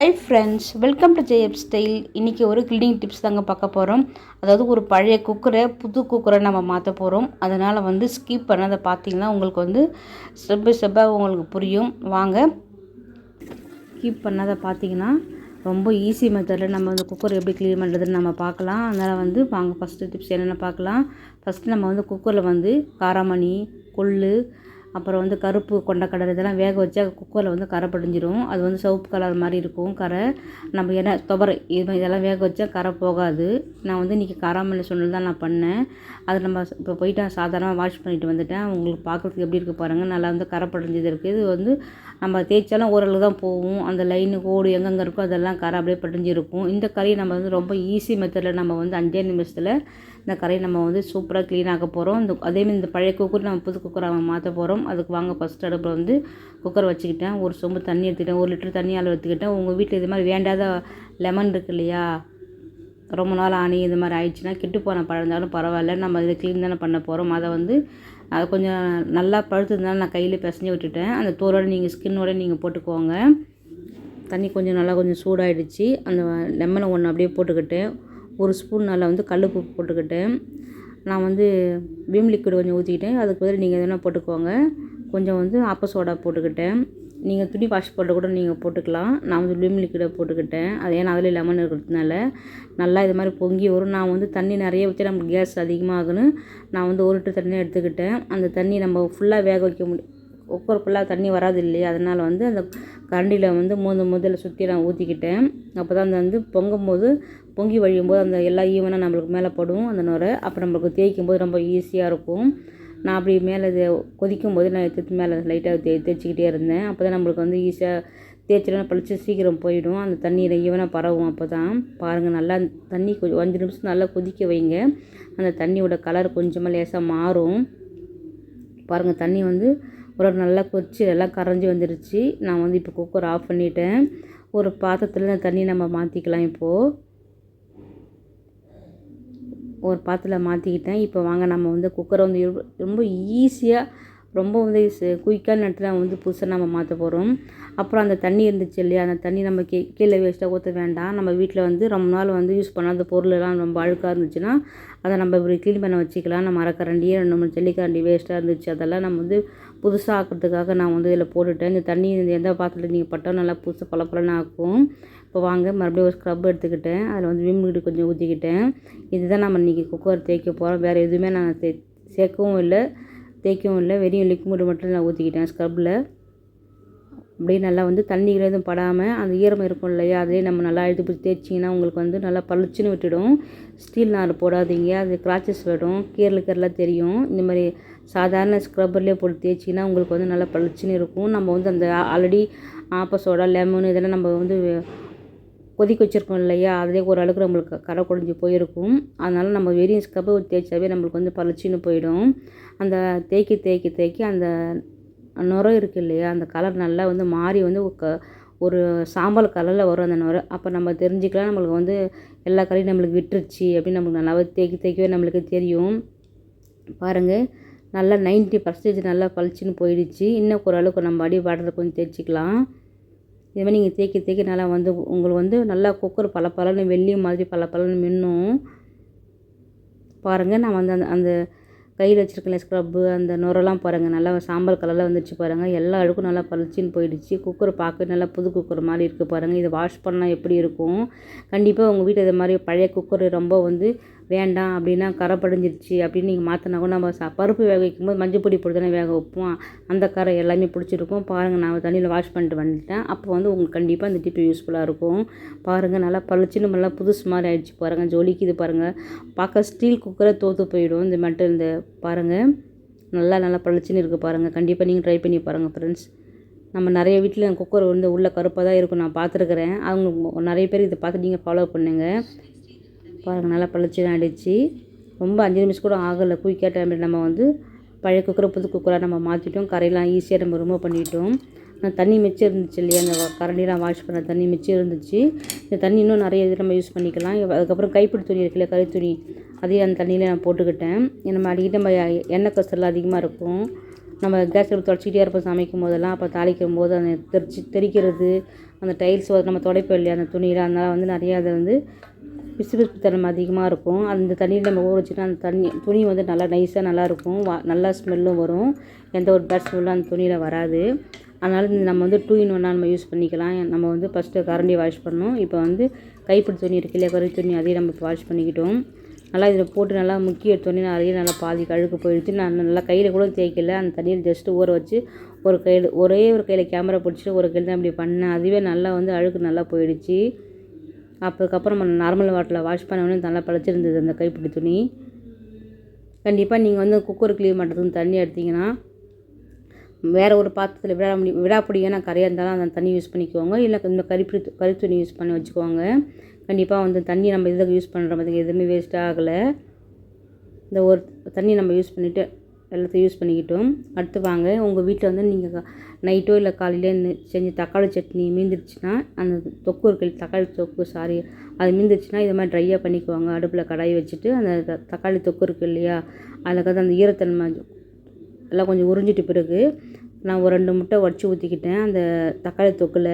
High friends welcome to ஜெயப் style இன்றைக்கி ஒரு க்ளீனிங் டிப்ஸ் தாங்க பார்க்க போகிறோம் அதாவது ஒரு பழைய குக்கரை புது குக்கரை நம்ம மாற்ற போகிறோம் அதனால் வந்து ஸ்கிப் பண்ணாத பார்த்தீங்கன்னா உங்களுக்கு வந்து ஸ்டெப் பை ஸ்டெப்பாக உங்களுக்கு புரியும். வாங்க. ஸ்கிப் பண்ணாத பார்த்தீங்கன்னா ரொம்ப ஈஸி மெத்தடில் நம்ம வந்து குக்கர் எப்படி க்ளீன் பண்ணுறதுன்னு நம்ம பார்க்கலாம். அதனால் வந்து வாங்க ஃபஸ்ட்டு டிப்ஸ் என்னென்ன பார்க்கலாம். ஃபஸ்ட்டு நம்ம வந்து குக்கரில் வந்து காராமணி கொள்ளு அப்புறம் வந்து கருப்பு கொண்டக்கடலை இதெல்லாம் வேக வச்சா குக்கரில் வந்து கரை படிஞ்சிடும் அது வந்து சிவப்பு கலர் மாதிரி இருக்கும் கரை. நம்ம என்ன துவரை இது இதெல்லாம் வேக வச்சா கரை போகாது. நான் வந்து இன்றைக்கி கராமல் சொன்னது தான் நான் பண்ணேன். அது நம்ம இப்போ போயிட்டு சாதாரணமாக வாஷ் பண்ணிட்டு வந்துட்டேன். உங்களுக்கு பார்க்குறதுக்கு எப்படி இருக்குது பாருங்கள் நல்லா வந்து கரை படிஞ்சது இருக்குது இது வந்து நம்ம தேய்ச்சாலும் ஓரளவு தான் போகும். அந்த லைனு கோடு எங்கெங்கே இருக்கோ அதெல்லாம் கரை அப்படியே படிஞ்சிருக்கும் இந்த கறியை நம்ம வந்து ரொம்ப ஈஸி மெத்தடில் நம்ம வந்து அஞ்சே நிமிஷத்தில் இந்த கரையை நம்ம வந்து சூப்பராக க்ளீன் ஆக்க போகிறோம் இந்த அதேமாதிரி இந்த பழைய குக்கர் நம்ம புது குக்கரை மாற்ற போகிறோம் அதுக்கு வாங்க ஃபஸ்ட் அடுப்பில் வந்து குக்கர் வச்சுக்கிட்டேன். ஒரு சொம்பு தண்ணி எடுத்துக்கிட்டேன். ஒரு லிட்டர் தண்ணி அளவு எடுத்துக்கிட்டேன். உங்கள் வீட்டில் இது மாதிரி வேண்டாத லெமன் இருக்கு இல்லையா? ரொம்ப நாள் ஆணி இது மாதிரி ஆயிடுச்சுன்னா கெட்டு போன பழம் இருந்தாலும் பரவாயில்ல. நம்ம இதை க்ளீன் தானே பண்ண போகிறோம் அதை வந்து அது கொஞ்சம் நல்லா பழுத்துருந்தாலும் நான் கையில் பிசைஞ்சு விட்டுட்டேன். அந்த தோலோடு நீங்கள் ஸ்கின்னோட நீங்கள் போட்டுக்கோங்க. தண்ணி கொஞ்சம் நல்லா கொஞ்சம் சூடாயிடுச்சு. அந்த லெமனை ஒன்று அப்படியே போட்டுக்கிட்டேன். ஒரு ஸ்பூன் நல்லா வந்து கல்லுப்பு போட்டுக்கிட்டேன் நான் வந்து விம் லிக்விட் கொஞ்சம் ஊற்றிக்கிட்டேன் அதுக்கு பதில் நீங்கள் எதுனா போட்டுக்கோங்க. கொஞ்சம் வந்து ஆப்ப சோடா போட்டுக்கிட்டேன் நீங்கள் துணி வாஷ் போட்டு கூட நீங்கள் போட்டுக்கலாம். நான் வந்து விம் லிக்விடை போட்டுக்கிட்டேன் அது ஏன்னா அதில் லெமன் இருக்கிறதுனால நல்லா இது மாதிரி பொங்கி வரும். நான் வந்து தண்ணி நிறைய ஊற்றி நமக்கு கேஸ் அதிகமாகுன்னு நான் வந்து ஒரு லிட்டர் தண்ணியாக எடுத்துக்கிட்டேன். அந்த தண்ணி நம்ம ஃபுல்லாக வேக வைக்க முடியும். குக்கர் ஃபுல்லாக தண்ணி வராது இல்லையா அதனால் வந்து அந்த கரண்டியில் வந்து மூந்து முதல்ல சுற்றி நான் ஊற்றிக்கிட்டேன் அப்போ தான் அந்த வந்து பொங்கும் போது பொங்கி வழியும் போது அந்த எல்லா ஈவனாக நம்மளுக்கு மேலே படும் அந்த நுரை. அப்போ நம்மளுக்கு தேய்க்கும் போது ரொம்ப ஈஸியாக இருக்கும். நான் அப்படி மேலே இது கொதிக்கும் போது நான் எடுத்து மேலே லைட்டாக தே தேய்ச்சிக்கிட்டே இருந்தேன். அப்போ தான் நம்மளுக்கு வந்து ஈஸியாக தேய்ச்சிடலாம் பழிச்சு சீக்கிரம் போயிடும். அந்த தண்ணியில் ஈவனாக பரவும் அப்போ தான் பாருங்கள் நல்லா தண்ணி கொஞ்சம் அஞ்சு நிமிஷம் நல்லா கொதிக்க வைங்க. அந்த தண்ணியோட கலர் கொஞ்சமாக லேசாக மாறும். பாருங்கள் தண்ணி வந்து ஒரு நல்லா கொச்சி எல்லாம் கரைஞ்சி வந்துருச்சு. நான் வந்து இப்போ குக்கர் ஆஃப் பண்ணிட்டேன். ஒரு பாத்திரத்தில் தண்ணி நம்ம மாற்றிக்கலாம் இப்போது ஒரு பாத்திரத்தில் மாற்றிக்கிட்டேன் இப்போ வாங்க நம்ம வந்து குக்கரை வந்து ரொம்ப ஈஸியாக ரொம்ப வந்து குயிக்கான நேரத்தில் வந்து புதுசாக நம்ம மாற்ற போகிறோம் அப்புறம் அந்த தண்ணி இருந்துச்சு இல்லையா? அந்த தண்ணி நம்ம கீ கீழே வேஸ்ட்டாக ஊற்ற வேண்டாம். நம்ம வீட்டில் வந்து ரொம்ப நாள் வந்து யூஸ் பண்ணாத பொருளெல்லாம் ரொம்ப அழுக்காக இருந்துச்சுன்னா அதை நம்ம இப்படி க்ளீன் பண்ண வச்சுக்கலாம். நம்ம மரக்கரண்டி ரெண்டு மூணு ஜல்லிக்கரண்டி வேஸ்ட்டாக இருந்துச்சு. அதெல்லாம் நம்ம வந்து புதுசாக ஆக்கிறதுக்காக நான் வந்து இதில் போட்டுட்டேன். இந்த தண்ணி எந்த பாத்திரத்தில் நீங்கள் பட்டால் நல்லா புதுசாக பல ஆக்கும். இப்போ வாங்க மறுபடியும் ஒரு ஸ்க்ரப் எடுத்துக்கிட்டேன். அதில் வந்து விம் கொஞ்சம் ஊற்றிக்கிட்டேன் இதுதான் நம்ம இன்றைக்கி குக்கர் தேய்க்க போகிறோம் வேறு எதுவுமே நான் சே சேர்க்கவும் இல்லை. தேய்க்கவும் இல்லை வெறும் லிக்விட் மட்டும் நான் ஊற்றிக்கிட்டேன் ஸ்க்ரப்பில் அப்படியே நல்லா வந்து தண்ணிகள் எதுவும் படாமல் அந்த ஈரம் இருக்கும் இல்லையா அதே நம்ம நல்லா எழுதி பிடிச்சி தேய்ச்சிங்கன்னா உங்களுக்கு வந்து நல்லா பளிச்சுன்னு விட்டுடும். ஸ்டீல் நார் போடாதீங்க அது கிராச்சஸ் விடும். கீரல் கீரலாக தெரியும். இந்த மாதிரி சாதாரண ஸ்க்ரப்பர்லேயே போட்டு தேய்ச்சிங்கன்னா உங்களுக்கு வந்து நல்லா பளிச்சுன்னு இருக்கும். நம்ம வந்து அந்த ஆல்ரெடி ஆப்ப லெமன் இதெல்லாம் நம்ம வந்து கொதிக்க வச்சுருக்கோம் இல்லையா? அதிலே ஓரளவுக்கு நம்மளுக்கு கரை குழஞ்சி போயிருக்கும். அதனால் நம்ம வெறும் ஸ்க்ரப்பு தேய்ச்சாவே நம்மளுக்கு வந்து பளிச்சுன்னு போயிடும். அந்த தேய்க்க தேய்க்க தேய்க்க அந்த நுரை இருக்குது இல்லையா? அந்த கலர் நல்லா வந்து மாறி வந்து க ஒரு சாம்பல் கலரில் வரும் அந்த நுரை. அப்போ நம்ம தெரிஞ்சுக்கலாம் நம்மளுக்கு வந்து எல்லா கலையும் நம்மளுக்கு விட்டுருச்சு அப்படின்னு நம்மளுக்கு நல்லாவே தேய்க்க தேய்க்கவே நம்மளுக்கு தெரியும். பாருங்கள் நல்லா நைன்ட்டி பர்சன்டேஜ் நல்லா பளிச்சுன்னு போயிடுச்சு. இன்னும் ஓரளவுக்கு நம்ம அடி வாட்டரை கொஞ்சம் தேய்ச்சிக்கலாம். இதுமாதிரி நீங்கள் தேய்க்க தேய்க்க நல்லா வந்து உங்களுக்கு வந்து நல்லா குக்கர் பல பலன்னு வெள்ளி மாதிரி பல பலன்னு மின்னும். பாருங்கள் நான் வந்து அந்த அந்த கையில் வச்சுருக்கேன் ஸ்க்ரப்பு அந்த நுரெல்லாம் பாருங்கள் நல்லா சாம்பல் கலரில் வந்துச்சு பாருங்கள் எல்லா அழுக்கும் நல்லா பளிச்சின்னு போயிடுச்சு. குக்கர் பார்க்க நல்லா புது குக்கர் மாதிரி இருக்குது பாருங்கள் இதை வாஷ் பண்ணால் எப்படி இருக்கும்? கண்டிப்பாக உங்கள் வீட்டில் இது மாதிரி பழைய குக்கர் ரொம்ப வந்து வேண்டாம் அப்படின்னா கரை படிஞ்சிருச்சு அப்படின்னு நீங்கள் மாற்றினா கூட நம்ம பருப்பு வேக வைக்கும்போது மஞ்சள் பொடி போட்டு தானே வேக வைப்போம். அந்த கரை எல்லாமே பிடிச்சிருக்கும். பாருங்கள் நான் தண்ணியில் வாஷ் பண்ணிட்டு வந்துட்டேன். அப்போ வந்து உங்களுக்கு கண்டிப்பாக அந்த டிப்பு யூஸ்ஃபுல்லாக இருக்கும். பாருங்கள் நல்லா பளிச்சுன்னு நல்லா புதுசு மாதிரி ஆகிடுச்சு பாருங்கள் ஜொலிக்குது பாருங்கள் பார்க்க ஸ்டீல் குக்கரை தோற்று போயிடும். இந்த மட்டும் இந்த பாருங்கள் நல்லா நல்லா பளிச்சுன்னு இருக்குது பாருங்கள் கண்டிப்பாக நீங்கள் ட்ரை பண்ணி பாருங்கள் ஃப்ரெண்ட்ஸ் நம்ம நிறைய வீட்டில் குக்கர் வந்து உள்ள கருப்பாக தான் இருக்கும். நான் பார்த்துருக்குறேன். அவங்க நிறைய பேர் இதை பார்த்து நீங்கள் ஃபாலோ பண்ணுங்கள் பாருங்கள் நல்லா பளிச்சுன்னு அடித்து ரொம்ப அஞ்சு நிமிஷம் கூட ஆகலை. குயிக்காக டைமில் நம்ம வந்து பழைய குக்கரை புது குக்கராக நம்ம மாற்றிட்டோம் கரையெல்லாம் ஈஸியாக நம்ம ரிமூவ் பண்ணிட்டோம். தண்ணி மிச்சம் இருந்துச்சு இல்லையா? அந்த கரண்டிலாம் வாஷ் பண்ண தண்ணி மிச்சம் இருந்துச்சு. இந்த தண்ணி இன்னும் நிறைய இது நம்ம யூஸ் பண்ணிக்கலாம். அதுக்கப்புறம் கைப்பிடி துணி இருக்குல்ல கறி துணி. அதையும் அந்த தண்ணியில் நான் போட்டுக்கிட்டேன். நம்ம அடிக்கிட்ட நம்ம எண்ணெய் கசரில் அதிகமாக இருக்கும். நம்ம கேஸ் அடுப்பு தொடச்சிக்கிட்டே இருப்போம் சமைக்கும் போதெல்லாம். அப்போ தாளிக்கும் போது அந்த தெரிச்சு தெரிக்கிறது அந்த டைல்ஸ் நம்ம துடைப்போம் இல்லையா? அந்த துணியில். அதனால் வந்து நிறைய அதை வந்து பிசுபிசுப்பு தன்மை அதிகமாக இருக்கும் அந்த தண்ணியில் நம்ம ஊற வச்சுட்டா அந்த தண்ணி துணி வந்து நல்லா நைஸாக நல்லாயிருக்கும். வா நல்லா ஸ்மெல்லும் வரும். எந்த ஒரு பேட் ஸ்மெல்லும் அந்த துணியில் வராது. அதனால் இந்த நம்ம வந்து டூ இன் ஒன்னாக நம்ம யூஸ் பண்ணிக்கலாம். நம்ம வந்து ஃபஸ்ட்டு கரண்டி வாஷ் பண்ணோம் இப்போ வந்து கைப்பிடி துணி இருக்கு இல்லையா கறி துணி அதையும் நம்ம வாஷ் பண்ணிக்கிட்டோம். நல்லா இதில் போட்டு நல்லா முக்கிய துணி நிறைய நல்லா பாதி கழுக்கு போயிடுச்சு. நான் நல்லா கையில் கூட தேய்க்கல. அந்த தண்ணியில் ஜஸ்ட்டு ஊற வச்சு ஒரு கையில் ஒரே ஒரு கையில் கேமரா பிடிச்சிட்டு ஒரு கையில் தான் இப்படி பண்ணேன். அதுவே நல்லா வந்து அழுக்கு நல்லா போயிடுச்சு. அதுக்கப்புறம் நம்ம நார்மல் வாட்டரில் வாஷ் பண்ண உடனே நல்லா பழச்சிருந்தது அந்த கைப்பிடி துணி. கண்டிப்பாக நீங்கள் வந்து குக்கர் க்ளீன் பண்ணுறதுக்கு தண்ணி எடுத்திங்கன்னா வேறு ஒரு பாத்திரத்தில் விடா முடி விடாப்பிடியாக நான் கரையாக இருந்தாலும் அந்த தண்ணி யூஸ் பண்ணிக்கோங்க. இல்லை இந்த கறிப்பிடி கறி துணி யூஸ் பண்ணி வச்சுக்கோங்க. கண்டிப்பாக வந்து தண்ணி நம்ம இதுக்கு யூஸ் பண்ணுற மாதிரி எதுவுமே வேஸ்ட் ஆகலை. இந்த ஒரு தண்ணி நம்ம யூஸ் பண்ணிவிட்டு எல்லாத்தையும் யூஸ் பண்ணிக்கிட்டோம். அடுத்து வாங்க உங்கள் வீட்டில் வந்து நீங்கள் நைட்டோ இல்லை காலையிலே செஞ்ச தக்காளி சட்னி மீந்துருச்சுன்னா அந்த தொக்கு இருக்கு தக்காளி தொக்கு சாரி அது மீந்துருச்சுன்னா இது மாதிரி ட்ரையாக பண்ணிக்குவாங்க. அடுப்பில் கடாயி வச்சுட்டு அந்த த- தக்காளி தொக்கு இருக்குது இல்லையா அதில் கதை அந்த ஈரத்தன்மை எல்லாம் கொஞ்சம் உறிஞ்சிட்டு பிறகு நான் ஒரு ரெண்டு முட்டை உடச்சி ஊற்றிக்கிட்டேன் அந்த தக்காளி தொக்கில்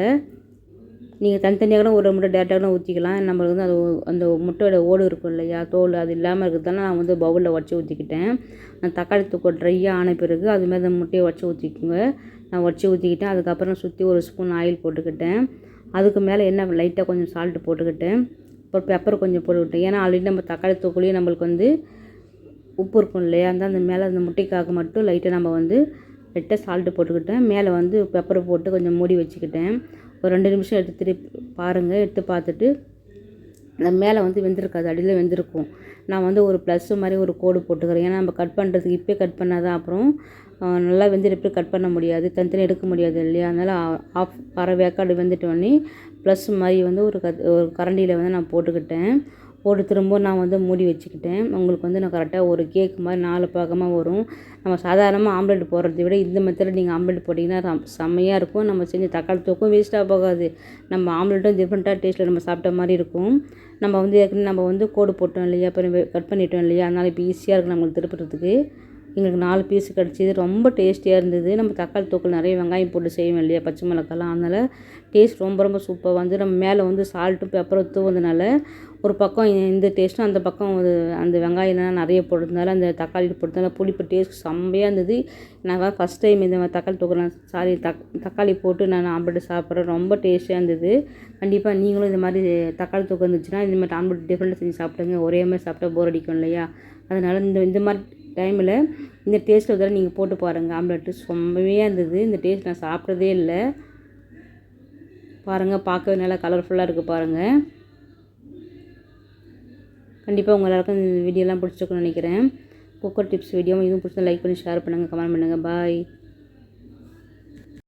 நீங்கள் தனித்தனியாக கூட ஒரு முட்டை டேரெக்டாக கூட ஊற்றிக்கலாம் நம்மளுக்கு வந்து அது அந்த முட்டையோட ஓடு இருக்கும் இல்லையா? தோல் அது இல்லாமல் இருக்கிறதால நான் வந்து பவுலில் உடச்சி ஊற்றிக்கிட்டேன் அந்த தக்காளி தூக்கம் ட்ரையாக ஆன பிறகு அதுமாதிரி அந்த முட்டையை உடச்சி ஊற்றிக்கோங்க நான் உடச்சி ஊற்றிக்கிட்டேன் அதுக்கப்புறம் சுற்றி ஒரு ஸ்பூன் ஆயில் போட்டுக்கிட்டேன். அதுக்கு மேலே என்ன லைட்டாக கொஞ்சம் சால்ட்டு போட்டுக்கிட்டேன். அப்புறம் பெப்பர் கொஞ்சம் போட்டுக்கிட்டேன். ஏன்னா ஆல்ரெடி நம்ம தக்காளி தூக்குலேயே நம்மளுக்கு வந்து உப்பு இருக்கும் இல்லையா? அந்த அந்த மேலே அந்த முட்டைக்காக மட்டும் லைட்டாக நம்ம வந்து லைட்டாக சால்ட்டு போட்டுக்கிட்டேன். மேலே வந்து பெப்பர் போட்டு கொஞ்சம் மூடி வச்சுக்கிட்டேன். ஒரு ரெண்டு நிமிஷம் எடுத்து திருப்பி பாருங்கள் எடுத்து பார்த்துட்டு அந்த மேலே வந்து வெந்திருக்காது அடியில் வெந்திருக்கும். நான் வந்து ஒரு ப்ளஸ்ஸு மாதிரி ஒரு கோடு போட்டுக்கிறேன். ஏன்னா நம்ம கட் பண்ணுறதுக்கு இப்போ கட் பண்ணால் தான் அப்புறம் நல்லா நல்லா வெந்திருப்பு கட் பண்ண முடியாது தனித்தனி எடுக்க முடியாது இல்லையா? அதனால் ஆஃப் அரை வேக்காடு வெந்துட்டோடனே ப்ளஸ் மாதிரி வந்து ஒரு கத் ஒரு கரண்டியில் வந்து நான் போட்டுக்கிட்டேன். போட்டு திரும்ப நான் வந்து மூடி வச்சுக்கிட்டேன். உங்களுக்கு வந்து நான் கரெக்டாக ஒரு கேக் மாதிரி நாலு பக்கமாக வரும். நம்ம சாதாரணமாக ஆம்லெட் போடுறத விட இந்த மெத்தடில் நீங்கள் ஆம்லெட் போட்டிங்கன்னா செம்மையாக இருக்கும். நம்ம செஞ்ச தக்காளி தூக்கும் வேஸ்ட்டாக போகாது. நம்ம ஆம்லெட்டும் டிஃப்ரெண்ட்டாக டேஸ்ட்டில் நம்ம சாப்பிட்ட மாதிரி இருக்கும். நம்ம வந்து ஏற்கனவே நம்ம வந்து கோடு போட்டோம் இல்லையா? அப்புறம் கட் பண்ணிட்டோம் இல்லையா? அதனால் இப்போ ஈஸியாக இருக்குது நம்மளுக்கு திருப்புறதுக்கு. எங்களுக்கு நாலு பீஸ் கிடச்சிது. ரொம்ப டேஸ்டியாக இருந்தது. நம்ம தக்காளி தொக்கு நிறைய வெங்காயம் போட்டு செய்வோம் இல்லையா? பச்சை மிளகாலாம். அதனால் டேஸ்ட் ரொம்ப ரொம்ப சூப்பராக வந்து நம்ம மேலே வந்து சால்ட்டும் பெப்பரும் தூவதுனால ஒரு பக்கம் இந்த டேஸ்ட்டும் அந்த பக்கம் ஒரு அந்த வெங்காயம்லாம் நிறைய போடுறதுனால அந்த தக்காளி போட்டதுனால புளிப்பு டேஸ்ட் செம்மையாக இருந்தது. நான் ஃபஸ்ட் டைம் இந்த மாதிரி தக்காளி தொக்கு நான் சாரி தக் தக்காளி போட்டு நான் ஆம்லெட் சாப்பிட்றேன். ரொம்ப டேஸ்ட்டாக இருந்தது. கண்டிப்பாக நீங்களும் இந்த மாதிரி தக்காளி தொக்கு இருந்துச்சுன்னா இந்த மாதிரி ஆம்லெட் டிஃப்ரெண்ட்டாக செஞ்சு சாப்பிடுங்க. ஒரே மாதிரி சாப்பிட்டா போர் அடிக்கும் இல்லையா? அதனால் இந்த இந்த மாதிரி டைமில் இந்த டேஸ்ட்டில் ஒரு நீங்கள் போட்டு பாருங்கள் ஆம்லெட்டு செம்மையாக இருந்தது. இந்த டேஸ்ட் நான் சாப்பிட்றதே இல்லை. பாருங்கள் பார்க்கவே நல்லா கலர்ஃபுல்லாக இருக்குது பாருங்கள் கண்டிப்பாக உங்கள் எல்லாருக்கும் இந்த வீடியோலாம் பிடிச்சிருக்குன்னு நினைக்கிறேன். குக்கர் டிப்ஸ் வீடியோ இதுவும் பிடிச்சா லைக் பண்ணி ஷேர் பண்ணுங்கள் கமெண்ட் பண்ணுங்கள் பாய்